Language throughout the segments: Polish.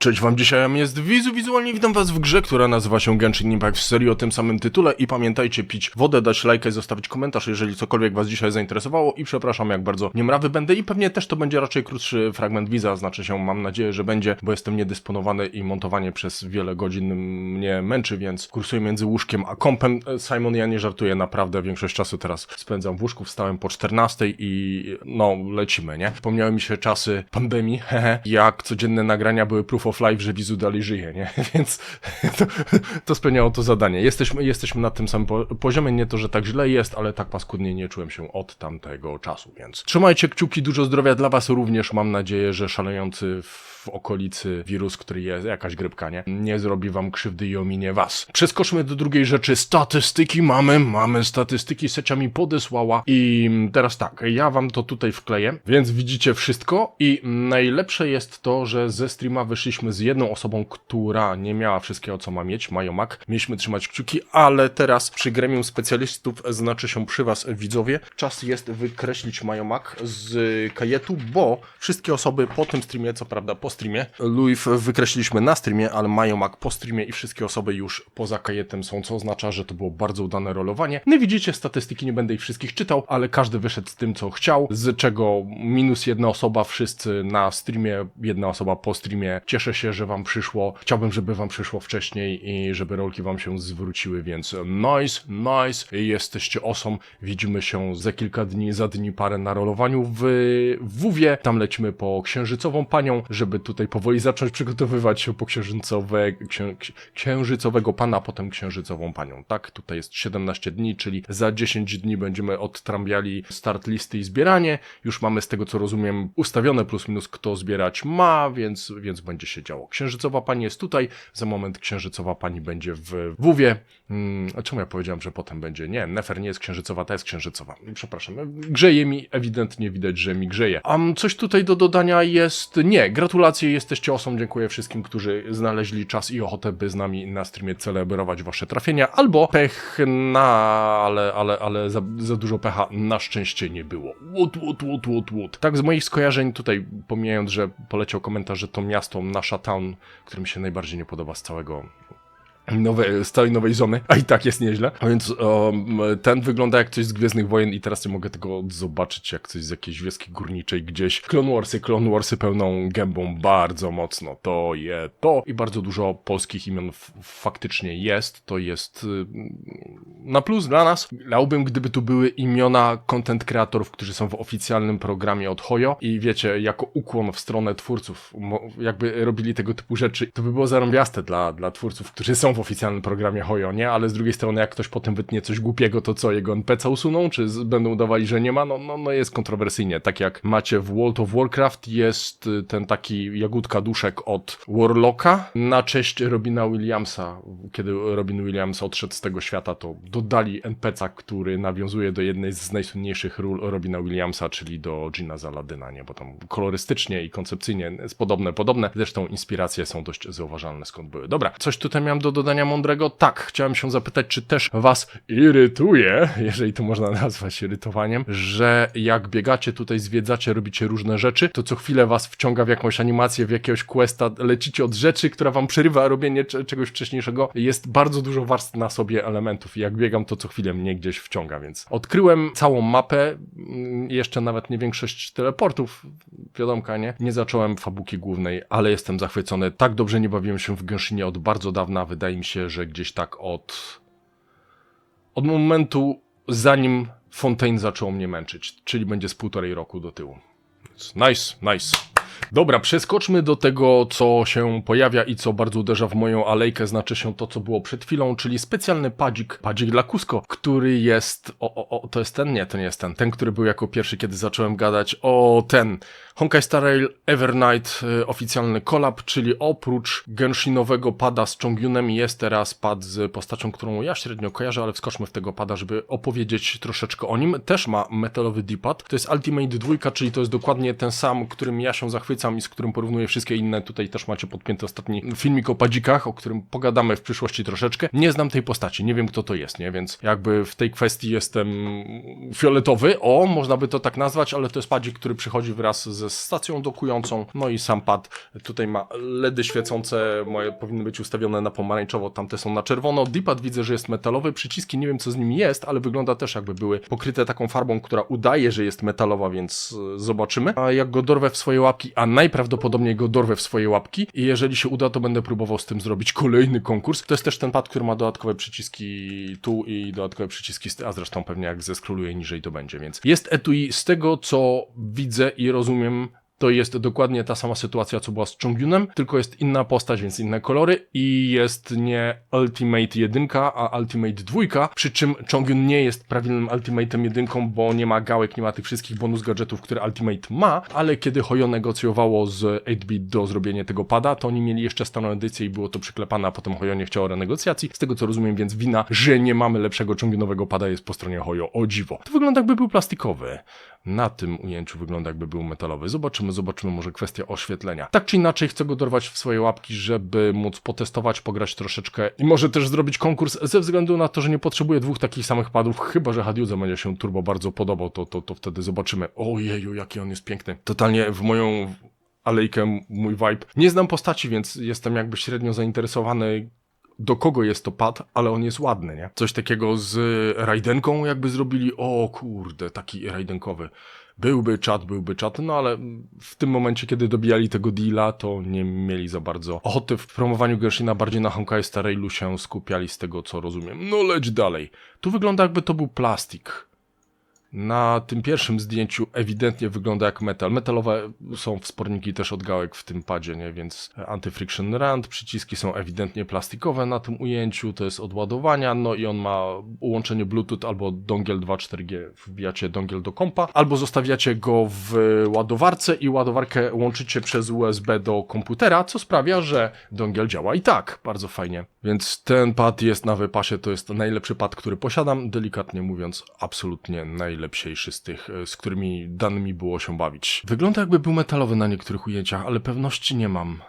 Cześć wam, dzisiaj jest Wizu, wizualnie witam was w grze, która nazywa się Genshin Impact w serii o tym samym tytule i pamiętajcie pić wodę, dać lajka i zostawić komentarz, jeżeli cokolwiek was dzisiaj zainteresowało i przepraszam jak bardzo niemrawy będę i pewnie też to będzie raczej krótszy fragment Wiza, znaczy się mam nadzieję, że będzie, bo jestem niedysponowany i montowanie przez wiele godzin mnie męczy, więc kursuję między łóżkiem a kąpem. Simon, ja nie żartuję, naprawdę większość czasu teraz spędzam w łóżku, wstałem po 14 i no lecimy, nie? Wspomniały mi się czasy pandemii, jak codzienne nagrania były proof of life, że Wizu dalej żyje, nie? Więc to, to spełniało to zadanie. Jesteśmy, jesteśmy na tym samym po poziomie, nie to, że tak źle jest, ale tak paskudnie nie czułem się od tamtego czasu, więc trzymajcie kciuki, dużo zdrowia dla was również, mam nadzieję, że szalejący w okolicy wirus, który jest jakaś grypka, nie? Nie zrobi wam krzywdy i ominie was. Przeskoczmy do drugiej rzeczy. Statystyki mamy, mamy statystyki, Secia mi podesłała i teraz tak, ja wam to tutaj wkleję, więc widzicie wszystko i najlepsze jest to, że ze streama wyszliśmy z jedną osobą, która nie miała wszystkiego, co ma mieć, Majomak. Mieliśmy trzymać kciuki, ale teraz przy gremium specjalistów, znaczy się przy was widzowie, czas jest wykreślić Majomak z kajetu, bo wszystkie osoby po tym streamie, co prawda po streamie, Louis wykreśliliśmy na streamie, ale Majomak po streamie i wszystkie osoby już poza kajetem są, co oznacza, że to było bardzo udane rolowanie. I widzicie statystyki, nie będę ich wszystkich czytał, ale każdy wyszedł z tym, co chciał, z czego minus jedna osoba, wszyscy na streamie, jedna osoba po streamie. Cieszę się, że wam przyszło. Chciałbym, żeby wam przyszło wcześniej i żeby rolki wam się zwróciły, więc nice, nice. Jesteście osom. Widzimy się za kilka dni, za dni parę na rolowaniu w WW. Tam lecimy po księżycową panią, żeby tutaj powoli zacząć przygotowywać się po księżycowe, księ, ksi- księżycowego pana, potem księżycową panią. Tak, tutaj jest 17 dni, czyli za 10 dni będziemy odtrambiali start listy i zbieranie. Już mamy z tego co rozumiem ustawione plus minus kto zbierać ma, więc, więc będzie się działo. Księżycowa pani jest tutaj, za moment księżycowa pani będzie w WW. Hmm, czemu ja powiedziałem, że potem będzie? Nie, Nefer nie jest księżycowa, ta jest księżycowa. Przepraszam, grzeje mi, ewidentnie widać, że mi grzeje. A coś tutaj do dodania jest? Nie, gratulacje, jesteście osobą, dziękuję wszystkim, którzy znaleźli czas i ochotę, by z nami na streamie celebrować wasze trafienia, albo pech na, ale, ale, ale za, za dużo pecha na szczęście nie było. Łut, łut, łut, łut, łut. Tak z moich skojarzeń tutaj, pomijając, że poleciał komentarz, że to miasto, nasza town, które mi się najbardziej nie podoba z całego nowe, z całej nowej zony, a i tak jest nieźle. A więc um, ten wygląda jak coś z Gwiezdnych Wojen i teraz nie mogę tego zobaczyć jak coś z jakiejś wioski górniczej gdzieś. Clone Warsy, Clone Warsy pełną gębą bardzo mocno. To je to i bardzo dużo polskich imion faktycznie jest. To jest y, na plus dla nas. Dałbym, gdyby tu były imiona content kreatorów, którzy są w oficjalnym programie od Hoyo i wiecie, jako ukłon w stronę twórców, jakby robili tego typu rzeczy, to by było zarąbiaste dla, dla twórców, którzy są w oficjalnym programie Hoyo, nie? Ale z drugiej strony, jak ktoś potem wytnie coś głupiego, to co, jego NPC usuną, czy będą udawali, że nie ma? No, no, no jest kontrowersyjnie. Tak jak macie w World of Warcraft, jest y, ten taki jagódka duszek od Warlocka na cześć Robina Williamsa. Kiedy Robin Williams odszedł z tego świata, to dodali NPC, który nawiązuje do jednej z najsłynniejszych ról Robina Williamsa, czyli do Gina Zaladyna, nie? Bo tam kolorystycznie i koncepcyjnie jest podobne, podobne. Zresztą inspiracje są dość zauważalne skąd były. Dobra, coś tutaj miałem do dodania mądrego? Tak, chciałem się zapytać, czy też was irytuje, jeżeli to można nazwać irytowaniem, że jak biegacie tutaj, zwiedzacie, robicie różne rzeczy, to co chwilę was wciąga w jakąś animację, w jakiegoś questa, lecicie od rzeczy, która wam przerywa robienie cze- czegoś wcześniejszego. Jest bardzo dużo warstw na sobie elementów i jak biegam, to co chwilę mnie gdzieś wciąga, więc odkryłem całą mapę, mm, jeszcze nawet nie większość teleportów, wiadomka, nie? Nie zacząłem fabuki głównej, ale jestem zachwycony. Tak dobrze nie bawiłem się w Genshinie od bardzo dawna, wydaje mi się, że gdzieś tak od od momentu, zanim Fontaine zaczął mnie męczyć, czyli będzie z półtorej roku do tyłu. Nice, nice. Dobra, przeskoczmy do tego, co się pojawia i co bardzo uderza w moją alejkę, znaczy się to, co było przed chwilą, czyli specjalny padzik, padzik dla Cusco, który jest, o, o, o, to jest ten? Nie, to nie jest ten. Ten, który był jako pierwszy, kiedy zacząłem gadać, o, ten. Honkai Star Rail Evernight, y, oficjalny collab, czyli oprócz Genshinowego pada z Chongyunem jest teraz pad z postacią, którą ja średnio kojarzę, ale wskoczmy w tego pada, żeby opowiedzieć troszeczkę o nim. Też ma metalowy D-pad, to jest Ultimate 2, czyli to jest dokładnie ten sam, którym ja się zachwycam zachwycam i z którym porównuję wszystkie inne. Tutaj też macie podpięty ostatni filmik o padzikach, o którym pogadamy w przyszłości troszeczkę. Nie znam tej postaci, nie wiem kto to jest, nie? Więc jakby w tej kwestii jestem fioletowy, o, można by to tak nazwać, ale to jest padzik, który przychodzi wraz ze stacją dokującą, no i sam pad tutaj ma LEDy świecące, moje powinny być ustawione na pomarańczowo, tamte są na czerwono. D-pad widzę, że jest metalowy, przyciski nie wiem co z nimi jest, ale wygląda też jakby były pokryte taką farbą, która udaje, że jest metalowa, więc e, zobaczymy. A jak go dorwę w swoje łapki, a najprawdopodobniej go dorwę w swoje łapki i jeżeli się uda, to będę próbował z tym zrobić kolejny konkurs. To jest też ten pad, który ma dodatkowe przyciski tu i dodatkowe przyciski, a zresztą pewnie jak zeskroluję niżej to będzie, więc jest etui z tego, co widzę i rozumiem, to jest dokładnie ta sama sytuacja, co była z Chongyunem, tylko jest inna postać, więc inne kolory i jest nie Ultimate 1, a Ultimate 2, przy czym Chongyun nie jest prawilnym Ultimate'em 1, bo nie ma gałek, nie ma tych wszystkich bonus gadżetów, które Ultimate ma, ale kiedy Hoyo negocjowało z 8-bit do zrobienia tego pada, to oni mieli jeszcze starą edycję i było to przyklepane, a potem Hoyo nie chciało renegocjacji, z tego co rozumiem, więc wina, że nie mamy lepszego Chongyunowego pada jest po stronie Hoyo, o dziwo. To wygląda jakby był plastikowy. Na tym ujęciu wygląda jakby był metalowy. Zobaczymy, zobaczymy może kwestia oświetlenia. Tak czy inaczej chcę go dorwać w swoje łapki, żeby móc potestować, pograć troszeczkę i może też zrobić konkurs ze względu na to, że nie potrzebuję dwóch takich samych padów, chyba że Hadiudze będzie się turbo bardzo podobał, to, to, to wtedy zobaczymy. Ojeju, jaki on jest piękny. Totalnie w moją alejkę mój vibe. Nie znam postaci, więc jestem jakby średnio zainteresowany do kogo jest to pad, ale on jest ładny, nie? Coś takiego z Raidenką jakby zrobili, o kurde, taki Raidenkowy. Byłby czat, byłby czat, no ale w tym momencie, kiedy dobijali tego deala, to nie mieli za bardzo ochoty w promowaniu Gershina, bardziej na Honkai Starailu się skupiali z tego, co rozumiem. No leć dalej. Tu wygląda jakby to był plastik. Na tym pierwszym zdjęciu ewidentnie wygląda jak metal. Metalowe są wsporniki też od gałek w tym padzie, nie? więc anti-friction rand, przyciski są ewidentnie plastikowe na tym ujęciu, to jest od ładowania, no i on ma ułączenie Bluetooth albo dongiel 2.4G, wbijacie dongiel do kompa, albo zostawiacie go w ładowarce i ładowarkę łączycie przez USB do komputera, co sprawia, że dongiel działa i tak, bardzo fajnie. Więc ten pad jest na wypasie, to jest najlepszy pad, który posiadam, delikatnie mówiąc, absolutnie najlepsiejszy z tych, e, z którymi danymi było się bawić. Wygląda jakby był metalowy na niektórych ujęciach, ale pewności nie mam.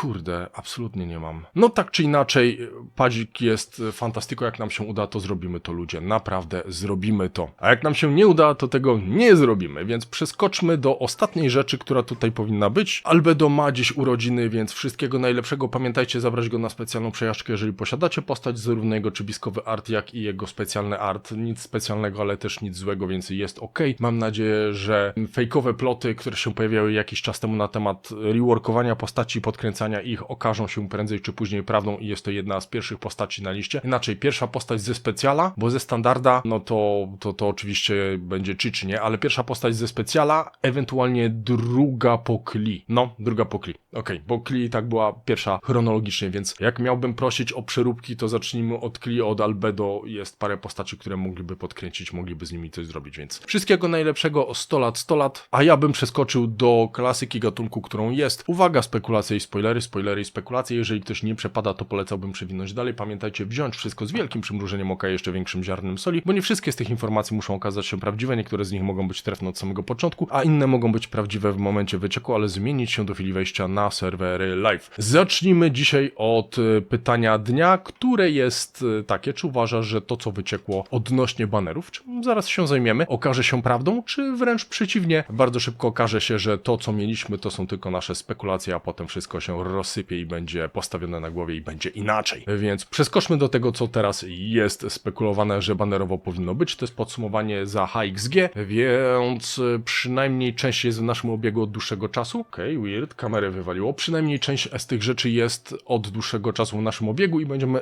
Kurde, absolutnie nie mam. No tak czy inaczej, padzik jest fantastyko, jak nam się uda, to zrobimy to ludzie. Naprawdę zrobimy to. A jak nam się nie uda, to tego nie zrobimy, więc przeskoczmy do ostatniej rzeczy, która tutaj powinna być. Albedo ma dziś urodziny, więc wszystkiego najlepszego. Pamiętajcie zabrać go na specjalną przejażdżkę, jeżeli posiadacie postać, zarówno jego czybiskowy art, jak i jego specjalny art. Nic specjalnego, ale też nic złego, więc jest ok. Mam nadzieję, że fejkowe ploty, które się pojawiały jakiś czas temu na temat reworkowania postaci, podkręcania ich okażą się prędzej czy później prawdą i jest to jedna z pierwszych postaci na liście. Inaczej, pierwsza postać ze specjala, bo ze standarda, no to, to, to oczywiście będzie Chichi, nie? Ale pierwsza postać ze specjala, ewentualnie druga po Kli. No, druga po Kli. Okej, bo Kli tak była pierwsza chronologicznie, więc jak miałbym prosić o przeróbki, to zacznijmy od Kli, od Albedo. Jest parę postaci, które mogliby podkręcić, mogliby z nimi coś zrobić, więc wszystkiego najlepszego, 100 lat, 100 lat, a ja bym przeskoczył do klasyki gatunku, którą jest. Uwaga, spekulacje i spoilery, spoilery i spekulacje. Jeżeli ktoś nie przepada, to polecałbym przewinąć dalej. Pamiętajcie, wziąć wszystko z wielkim przymrużeniem oka i jeszcze większym ziarnem soli, bo nie wszystkie z tych informacji muszą okazać się prawdziwe. Niektóre z nich mogą być trefne od samego początku, a inne mogą być prawdziwe w momencie wycieku, ale zmienić się do chwili wejścia na serwery live. Zacznijmy dzisiaj od e, pytania dnia, które jest e, takie, czy uważasz, że to, co wyciekło odnośnie banerów, czym zaraz się zajmiemy, okaże się prawdą, czy wręcz przeciwnie, bardzo szybko okaże się, że to, co mieliśmy, to są tylko nasze spekulacje, a potem wszystko się rozsypie i będzie postawione na głowie i będzie inaczej. Więc przeskoczmy do tego, co teraz jest spekulowane, że banerowo powinno być. To jest podsumowanie za HXG, więc przynajmniej część jest w naszym obiegu od dłuższego czasu. Okej, okay, weird, kamerę wywaliło. Przynajmniej część z tych rzeczy jest od dłuższego czasu w naszym obiegu i będziemy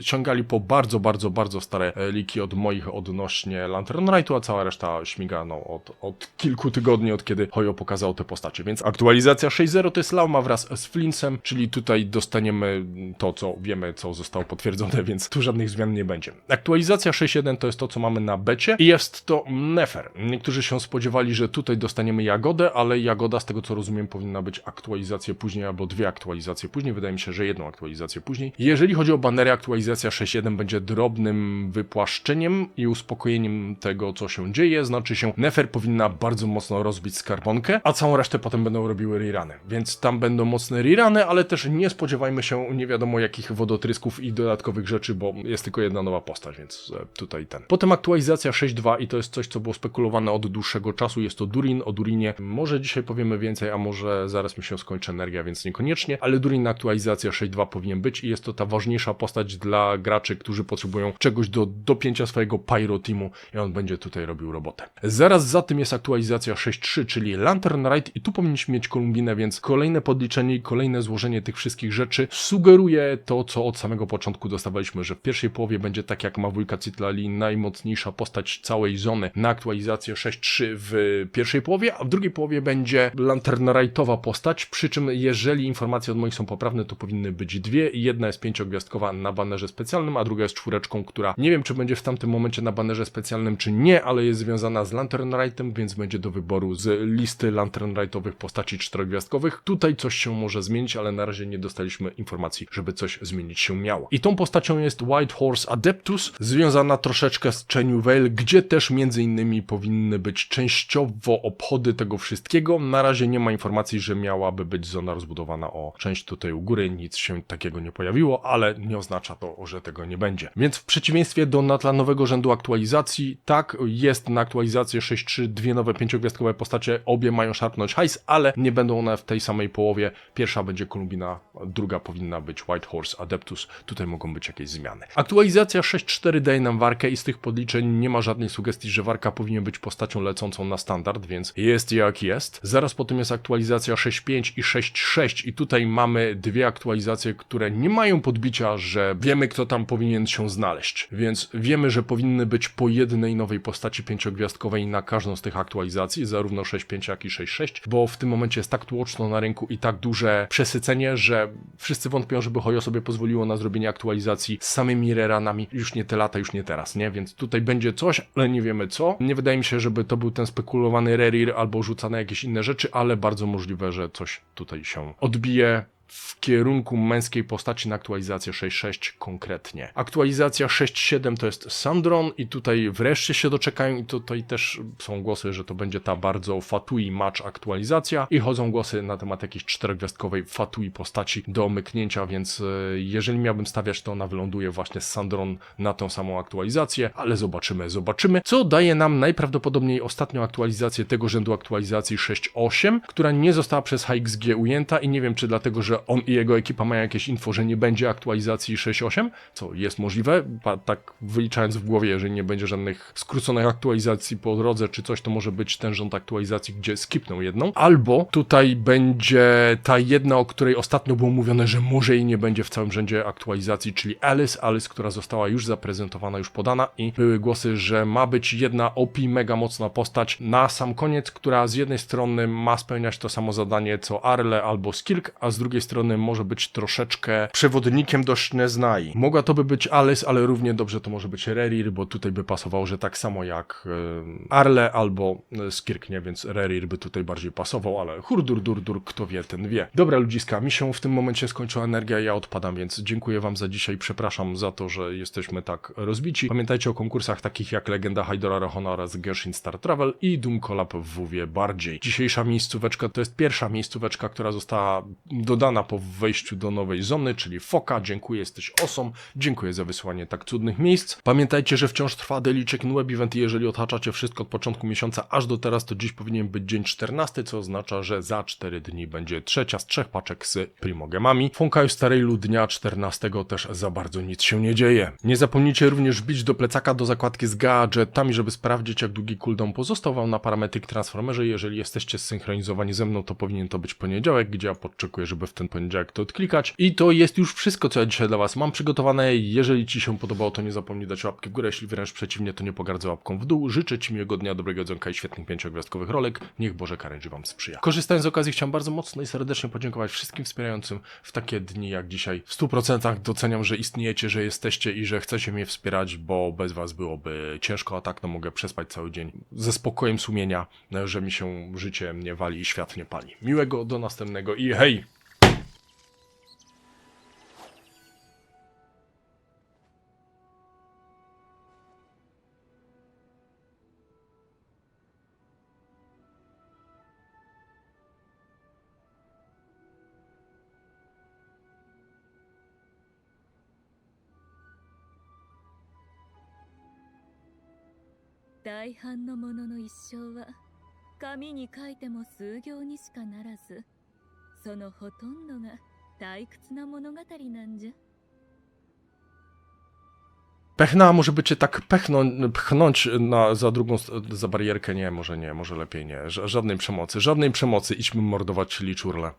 sięgali po bardzo, bardzo, bardzo stare y, liki od moich odnośnie Lantern Rightu, a cała reszta śmiga no, od, od kilku tygodni, od kiedy Hoyo pokazał te postacie. Więc aktualizacja 6.0 to jest Lauma wraz z Flynn Collinsem, czyli tutaj dostaniemy to, co wiemy, co zostało potwierdzone, więc tu żadnych zmian nie będzie. Aktualizacja 6.1 to jest to, co mamy na becie i jest to Nefer. Niektórzy się spodziewali, że tutaj dostaniemy Jagodę, ale Jagoda, z tego co rozumiem, powinna być aktualizację później albo dwie aktualizacje później. Wydaje mi się, że jedną aktualizację później. Jeżeli chodzi o banery, aktualizacja 6.1 będzie drobnym wypłaszczeniem i uspokojeniem tego, co się dzieje. Znaczy się, Nefer powinna bardzo mocno rozbić skarbonkę, a całą resztę potem będą robiły reruny. Więc tam będą mocne reruny, ale też nie spodziewajmy się nie wiadomo jakich wodotrysków i dodatkowych rzeczy, bo jest tylko jedna nowa postać, więc e, tutaj ten. Potem aktualizacja 6.2 i to jest coś, co było spekulowane od dłuższego czasu. Jest to Durin. O Durinie może dzisiaj powiemy więcej, a może zaraz mi się skończy energia, więc niekoniecznie, ale Durin aktualizacja 6.2 powinien być i jest to ta ważniejsza postać dla graczy, którzy potrzebują czegoś do dopięcia swojego Pyro Teamu i on będzie tutaj robił robotę. Zaraz za tym jest aktualizacja 6.3, czyli Lantern Ride i tu powinniśmy mieć Kolumbinę, więc kolejne podliczenie i kolejne złożenie tych wszystkich rzeczy sugeruje to, co od samego początku dostawaliśmy, że w pierwszej połowie będzie tak jak ma wujka Citlali najmocniejsza postać całej zony na aktualizację 6.3 w pierwszej połowie, a w drugiej połowie będzie Lantern Ride'owa postać, przy czym jeżeli informacje od moich są poprawne, to powinny być dwie. Jedna jest pięciogwiazdkowa na banerze specjalnym, a druga jest czwóreczką, która nie wiem, czy będzie w tamtym momencie na banerze specjalnym, czy nie, ale jest związana z Lantern Rightem, więc będzie do wyboru z listy Lantern Rightowych postaci czterogwiazdkowych. Tutaj coś się może zmienić, ale na razie nie dostaliśmy informacji, żeby coś zmienić się miało. I tą postacią jest White Horse Adeptus, związana troszeczkę z Chenyu Vale, gdzie też między innymi powinny być częściowo obchody tego wszystkiego. Na razie nie ma informacji, że miałaby być zona rozbudowana o część tutaj u góry, nic się takiego nie pojawiło, ale nie oznacza to, że tego nie będzie. Więc w przeciwieństwie do natlanowego rzędu aktualizacji, tak, jest na aktualizację 6.3 dwie nowe pięciogwiazdkowe postacie, obie mają szarpnąć hajs, ale nie będą one w tej samej połowie. Pierwsza będzie Kolumbina, druga powinna być White Horse Adeptus. Tutaj mogą być jakieś zmiany. Aktualizacja 6.4 daje nam Warkę i z tych podliczeń nie ma żadnej sugestii, że Warka powinien być postacią lecącą na standard, więc jest jak jest. Zaraz po tym jest aktualizacja 6.5 i 6.6 i tutaj mamy dwie aktualizacje, które nie mają podbicia, że wiemy kto tam powinien się znaleźć. Więc wiemy, że powinny być po jednej nowej postaci pięciogwiazdkowej na każdą z tych aktualizacji, zarówno 6.5 jak i 6.6, bo w tym momencie jest tak tłoczno na rynku i tak duże przesycenie, że wszyscy wątpią, żeby Hoyo sobie pozwoliło na zrobienie aktualizacji z samymi reranami już nie te lata, już nie teraz, nie? Więc tutaj będzie coś, ale nie wiemy co. Nie wydaje mi się, żeby to był ten spekulowany rerir albo rzucane jakieś inne rzeczy, ale bardzo możliwe, że coś tutaj się odbije w kierunku męskiej postaci na aktualizację 6.6 konkretnie. Aktualizacja 6.7 to jest Sandron i tutaj wreszcie się doczekają i tutaj też są głosy, że to będzie ta bardzo Fatui match aktualizacja i chodzą głosy na temat jakiejś czterogwiazdkowej Fatui postaci do omyknięcia, więc e, jeżeli miałbym stawiać to ona wyląduje właśnie z Sandron na tą samą aktualizację, ale zobaczymy, zobaczymy, co daje nam najprawdopodobniej ostatnią aktualizację tego rzędu aktualizacji 6.8, która nie została przez HXG ujęta i nie wiem czy dlatego, że on i jego ekipa mają jakieś info, że nie będzie aktualizacji 6.8, co jest możliwe, tak wyliczając w głowie, jeżeli nie będzie żadnych skróconych aktualizacji po drodze czy coś, to może być ten rząd aktualizacji, gdzie skipną jedną, albo tutaj będzie ta jedna, o której ostatnio było mówione, że może jej nie będzie w całym rzędzie aktualizacji, czyli Alice, Alice, która została już zaprezentowana, już podana i były głosy, że ma być jedna OP, mega mocna postać na sam koniec, która z jednej strony ma spełniać to samo zadanie co Arle albo Skilk, a z drugiej strony może być troszeczkę przewodnikiem do Szneznai. Mogła to by być Alice, ale równie dobrze to może być Rerir, bo tutaj by pasowało, że tak samo jak Arle albo e, Skirk, nie? Więc Rerir by tutaj bardziej pasował, ale hurdur, dur, dur, kto wie, ten wie. Dobra ludziska, mi się w tym momencie skończyła energia, ja odpadam, więc dziękuję wam za dzisiaj, przepraszam za to, że jesteśmy tak rozbici. Pamiętajcie o konkursach takich jak Legenda Hydora Rohona oraz Genshin Star Travel i Doom Collab w WoWie bardziej. Dzisiejsza miejscóweczka to jest pierwsza miejscóweczka, która została dodana po wejściu do nowej zony, czyli Foka. Dziękuję, jesteś osom. Dziękuję za wysłanie tak cudnych miejsc. Pamiętajcie, że wciąż trwa Daily Check-in Web Event i jeżeli odhaczacie wszystko od początku miesiąca aż do teraz, to dziś powinien być dzień 14, co oznacza, że za 4 dni będzie trzecia z trzech paczek z Primogemami. Funkaju Starailu dnia 14 też za bardzo nic się nie dzieje. Nie zapomnijcie również bić do plecaka do zakładki z gadżetami, żeby sprawdzić jak długi cooldown pozostał wam na parametryk Transformerze. Jeżeli jesteście zsynchronizowani ze mną, to powinien to być poniedziałek, gdzie ja podczekuję, żeby w ten ten to odklikać. I to jest już wszystko, co ja dzisiaj dla Was mam przygotowane. Jeżeli Ci się podobało, to nie zapomnij dać łapki w górę, jeśli wręcz przeciwnie, to nie pogardzę łapką w dół. Życzę Ci miłego dnia, dobrego jedzonka i świetnych pięciogwiazdkowych rolek. Niech Boże Karędzi Wam sprzyja. Korzystając z okazji, chciałem bardzo mocno i serdecznie podziękować wszystkim wspierającym w takie dni jak dzisiaj. W 100% doceniam, że istniejecie, że jesteście i że chcecie mnie wspierać, bo bez Was byłoby ciężko, a tak no mogę przespać cały dzień ze spokojem sumienia, że mi się życie nie wali i świat nie pali. Miłego do następnego i hej! 大半のものの一生は紙に書いても数行にしかならずそのほとんどが退屈な物語なんじゃ Pechna może by cię tak pechnąć, pchnąć na, za drugą, st- za barierkę, nie, może nie, może lepiej nie. Ża- żadnej przemocy, żadnej przemocy, idźmy mordować liczurle.